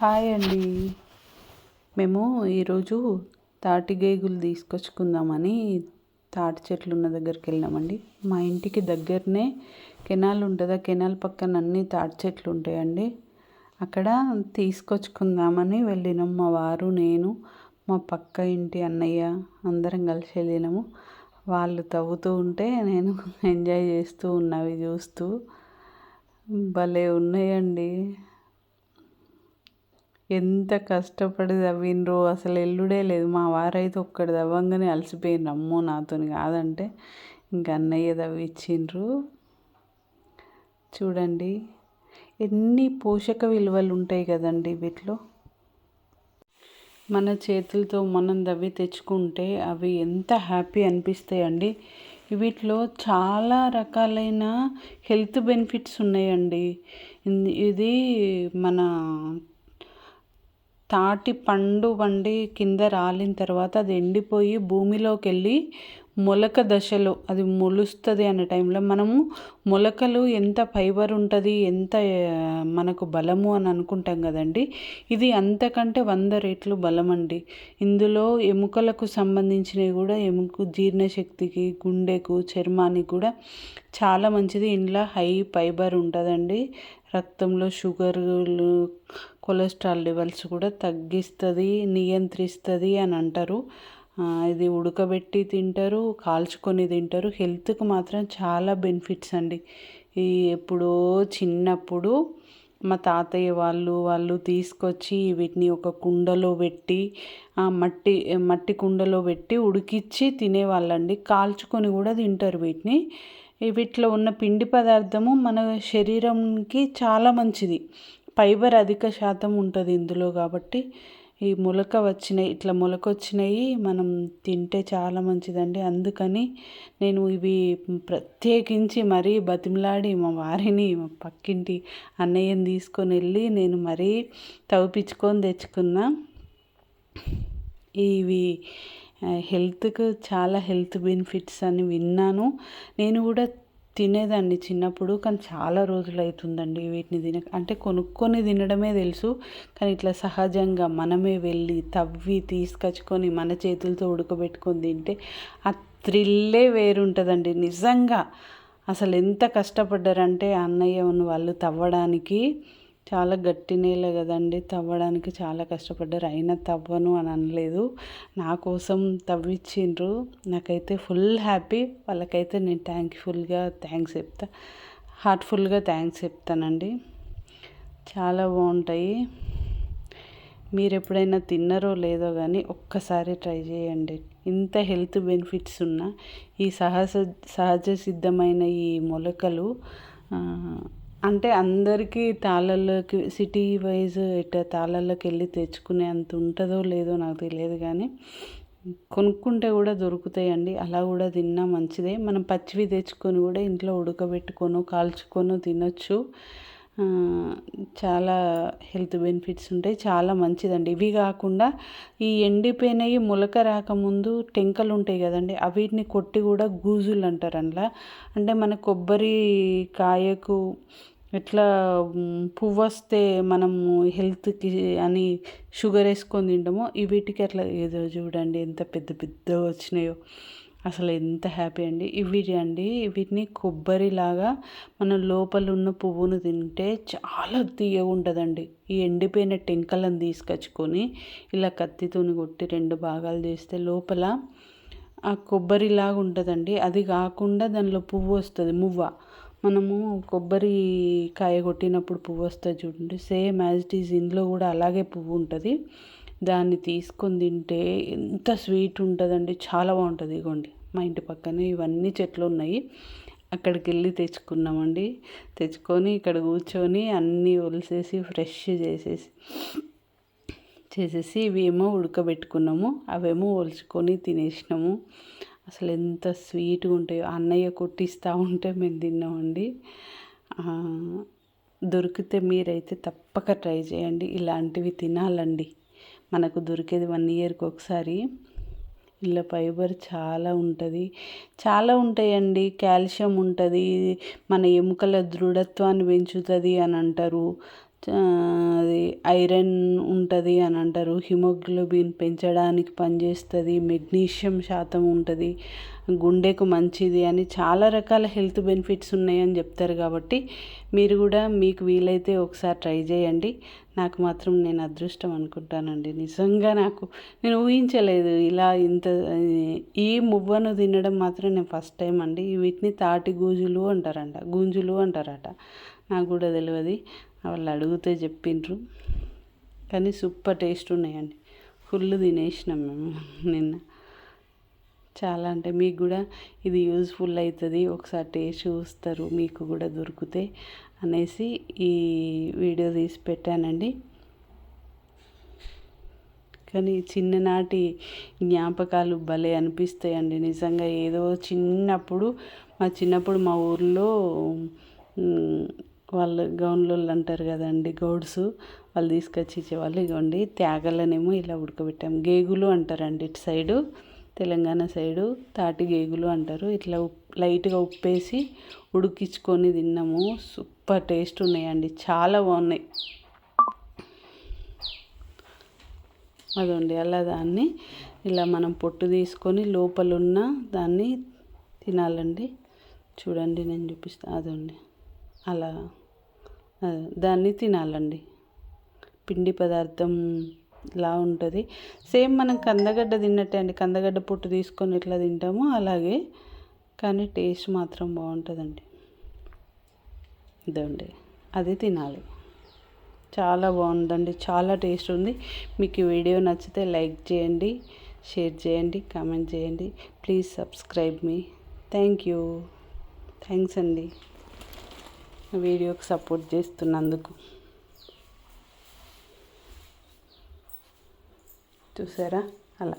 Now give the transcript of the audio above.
Hi అండి. మేము ఈరోజు తాటిగేగులు తీసుకొచ్చుకుందామని తాటి చెట్లు ఉన్న దగ్గరికి వెళ్ళామండి. మా ఇంటికి దగ్గరనే కెనాల్ ఉంటుంది? ఆ కెనాల్ పక్కన అన్ని తాటి చెట్లు ఉంటాయండి. అక్కడ తీసుకొచ్చుకుందామని వెళ్ళినాం. మా వారు నేను మా పక్క ఇంటి అన్నయ్య అందరం కలిసి వెళ్ళినాము. వాళ్ళు తవ్వుతూ ఉంటే నేను ఎంజాయ్ చేస్తూ ఉన్నవి చూస్తూ భలే ఉన్నాయండి. ఎంత కష్టపడి తవ్విండ్రో అసలు ఎల్లుడే లేదు. మా వారైతే ఒక్కడు తవ్వంగానే అలసిపోయిండ్రు. అమ్మో నాతోని కాదంటే ఇంకా అన్నయ్య తవ్విచ్చిండ్రు. చూడండి ఎన్ని పోషక విలువలు ఉంటాయి కదండి వీటిలో. మన చేతులతో మనం దవ్వి తెచ్చుకుంటే అవి ఎంత హ్యాపీ అనిపిస్తాయండి. వీటిలో చాలా రకాలైన హెల్త్ బెనిఫిట్స్ ఉన్నాయండి. ఇది మన తాటి పండు వండి కింద రాలిన తర్వాత అది ఎండిపోయి భూమిలోకి వెళ్ళి మొలక దశలో అది మొలుస్తుంది అనే టైంలో మనము మొలకలు ఎంత ఫైబర్ ఉంటుంది ఎంత మనకు బలము అని అనుకుంటాం కదండి. ఇది అంతకంటే వంద రెట్లు బలం అండి ఇందులో ఎముకలకు సంబంధించినవి కూడా ఎముక జీర్ణశక్తికి గుండెకు చర్మానికి కూడా చాలా మంచిది. ఇందులో హై ఫైబర్ ఉంటుందండి. రక్తంలో షుగర్లు కొలెస్ట్రాల్ లెవెల్స్ కూడా తగ్గిస్తుంది నియంత్రిస్తుంది అని అంటారు. ఇది ఉడకబెట్టి తింటారు కాల్చుకొని తింటారు. హెల్త్కి మాత్రం చాలా బెనిఫిట్స్ అండి. ఈ ఎప్పుడో చిన్నప్పుడు మా తాతయ్య వాళ్ళు వాళ్ళు తీసుకొచ్చి వీటిని ఒక కుండలో పెట్టి మట్టి మట్టి కుండలో పెట్టి ఉడికిచ్చి తినేవాళ్ళండి. కాల్చుకొని కూడా తింటారు వీటిని. వీటిలో ఉన్న పిండి పదార్థము మన శరీరంకి చాలా మంచిది. ఫైబర్ అధిక శాతం ఉంటుంది ఇందులో కాబట్టి ఈ మొలక వచ్చినాయి ఇట్లా మొలక వచ్చినాయి మనం తింటే చాలా మంచిదండి. అందుకని నేను ఇవి ప్రత్యేకించి మరీ బతిమలాడి మా వారిని మా పక్కింటి అన్నయ్యని తీసుకొని వెళ్ళి నేను మరీ తవ్విపించుకొని తెచ్చుకున్నా. ఇవి హెల్త్కు చాలా హెల్త్ బెనిఫిట్స్ అని విన్నాను. నేను కూడా తినేదాన్ని చిన్నప్పుడు కానీ చాలా రోజులు అవుతుందండి వీటిని తిన అంటే కొనుక్కొని తినడమే తెలుసు కానీ ఇట్లా సహజంగా మనమే వెళ్ళి తవ్వి తీసుకొచ్చుకొని మన చేతులతో ఉడకబెట్టుకొని తింటే ఆ థ్రిల్లే వేరుంటుందండి. నిజంగా అసలు ఎంత కష్టపడ్డారంటే అన్నయ్య వాళ్ళు తవ్వడానికి చాలా గట్టి నేల కదండి తవ్వడానికి చాలా కష్టపడ్డారు. అయినా తవ్వను అని అనలేదు. నా కోసం తవ్విచ్చిండ్రు. నాకైతే ఫుల్ హ్యాపీ. వాళ్ళకైతే నేను థ్యాంక్ఫుల్గా థ్యాంక్స్ చెప్తా. హార్ట్ఫుల్గా థ్యాంక్స్ చెప్తానండి. చాలా బాగుంటాయి. మీరు ఎప్పుడైనా తిన్నారో లేదో కానీ ఒక్కసారి ట్రై చేయండి. ఇంత హెల్త్ బెనిఫిట్స్ ఉన్న ఈ సహజ సహజ సిద్ధమైన ఈ మొలకలు అంటే అందరికీ తాళల్లోకి సిటీ వైజ్ ఇట్లా తాళల్లోకి వెళ్ళి తెచ్చుకునే అంత ఉంటుందో లేదో నాకు తెలియదు కానీ కొనుక్కుంటే కూడా దొరుకుతాయండి. అలా కూడా తిన్నా మంచిదే. మనం పచ్చివి తెచ్చుకొని కూడా ఇంట్లో ఉడకబెట్టుకొని కాల్చుకొని తినొచ్చు. చాలా హెల్త్ బెనిఫిట్స్ ఉంటాయి. చాలా మంచిదండి. ఇవి కాకుండా ఈ ఎండిపోయినవి మొలక రాకముందు టెంకలు ఉంటాయి కదండి అవిటిని కొట్టి కూడా గూజులు అంటారు అందులో అంటే మన కొబ్బరి కాయకు ఎట్లా పువ్వు వస్తే మనము హెల్త్కి అని షుగర్ వేసుకొని తింటామో వీటికి అట్లా ఏదో చూడండి ఎంత పెద్ద పెద్దగా వచ్చినాయో. అసలు ఎంత హ్యాపీ అండి. ఇవి అండి వీటిని కొబ్బరిలాగా మన లోపల ఉన్న పువ్వును తింటే చాలా తీయగా ఉంటుందండి. ఈ ఎండిపోయిన టెంకలను తీసుకొచ్చుకొని ఇలా కత్తితోని కొట్టి రెండు భాగాలు చేస్తే లోపల ఆ కొబ్బరిలాగా ఉంటుందండి. అది కాకుండా దానిలో పువ్వు వస్తుంది మువ్వ. మనము కొబ్బరి కాయ కొట్టినప్పుడు పువ్వు వస్తుంది చూడండి. సేమ్ యాజ్ ఇట్ ఈజ్ ఇందులో కూడా అలాగే పువ్వు ఉంటుంది. దాన్ని తీసుకొని తింటే ఎంత స్వీట్ ఉంటుందండి. చాలా బాగుంటుంది ఇగోండి. మా ఇంటి పక్కనే ఇవన్నీ చెట్లు ఉన్నాయి. అక్కడికి వెళ్ళి తెచ్చుకున్నామండి. తెచ్చుకొని ఇక్కడ కూర్చొని అన్నీ ఒలిసేసి ఫ్రెష్ చేసేసి చేసేసి ఇవి ఏమో ఉడకబెట్టుకున్నాము. అవేమో ఒలుచుకొని తినేసినాము. అసలు ఎంత స్వీట్గా ఉంటాయో. అన్నయ్య కొట్టిస్తూ ఉంటే మేము తిన్నామండి. దొరికితే మీరైతే తప్పక ట్రై చేయండి. ఇలాంటివి తినాలండి. మనకు దొరికేది వన్ ఇయర్కి ఒకసారి. ఇలా ఫైబర్ చాలా ఉంటుంది. చాలా ఉంటాయండి. కాల్షియం ఉంటుంది. మన ఎముకల దృఢత్వాన్ని పెంచుతుంది అని అంటారు. అది ఐరన్ ఉంటుంది అని అంటారు. హిమోగ్లోబిన్ పెంచడానికి పనిచేస్తుంది. మెగ్నీషియం శాతం ఉంటుంది. గుండెకు మంచిది అని చాలా రకాల హెల్త్ బెనిఫిట్స్ ఉన్నాయని చెప్తారు కాబట్టి మీరు కూడా మీకు వీలైతే ఒకసారి ట్రై చేయండి. నాకు మాత్రం నేను అదృష్టం అనుకుంటానండి. నిజంగా నాకు నేను ఊహించలేదు ఇలా ఇంత ఈ మువ్వను తినడం మాత్రం నేను ఫస్ట్ టైం అండి. వీటిని తాటి గూజులు అంటారంట గుంజులు అంటారట. నాకు కూడా తెలియదు. వాళ్ళు అడిగితే చెప్పిండ్రు. కానీ సూపర్ టేస్ట్ ఉన్నాయండి. ఫుల్ తినేసినాం మేము నిన్న. చాలా అంటే మీకు కూడా ఇది యూజ్ఫుల్ అవుతుంది ఒకసారి టేస్ట్ చూస్తారు మీకు కూడా దొరికితే అనేసి ఈ వీడియో తీసి పెట్టానండి. కానీ చిన్ననాటి జ్ఞాపకాలు భలే అనిపిస్తాయండి. నిజంగా ఏదో చిన్నప్పుడు మా చిన్నప్పుడు మా ఊర్లో వాళ్ళు గౌన్లోళ్ళు అంటారు కదండి గౌడ్స్ వాళ్ళు తీసుకొచ్చి ఇచ్చేవాళ్ళు. ఇగోండి త్యాగలనేమో ఇలా ఉడకబెట్టాం గేగులు అంటారండి ఇటు సైడు. తెలంగాణ సైడు తాటి గేగులు అంటారు. ఇట్లా లైట్గా ఉప్పేసి ఉడికించుకొని తిన్నాము. సూపర్ టేస్ట్ ఉన్నాయండి. చాలా బాగున్నాయి. అదండి అలా దాన్ని ఇలా మనం పొట్టు తీసుకొని లోపల ఉన్న దాన్ని తినాలండి. చూడండి నేను చూపిస్తాను అదండి. అలా దాన్ని తినాలండి. పిండి పదార్థం ఇలా ఉంటుంది. సేమ్ మనం కందగడ్డ తిన్నట్టే అండి. కందగడ్డ పొట్టు తీసుకొని ఎట్లా తింటామో అలాగే కానీ టేస్ట్ మాత్రం బాగుంటుందండి. ఇదండి. అది తినాలి. చాలా బాగుందండి. చాలా టేస్ట్ ఉంది. మీకు ఈ వీడియో నచ్చితే లైక్ చేయండి షేర్ చేయండి కామెంట్ చేయండి. Please subscribe me. Thank you. Thanks అండి. వీడియోకి సపోర్ట్ చేస్తున్నందుకు. చూసారా అలా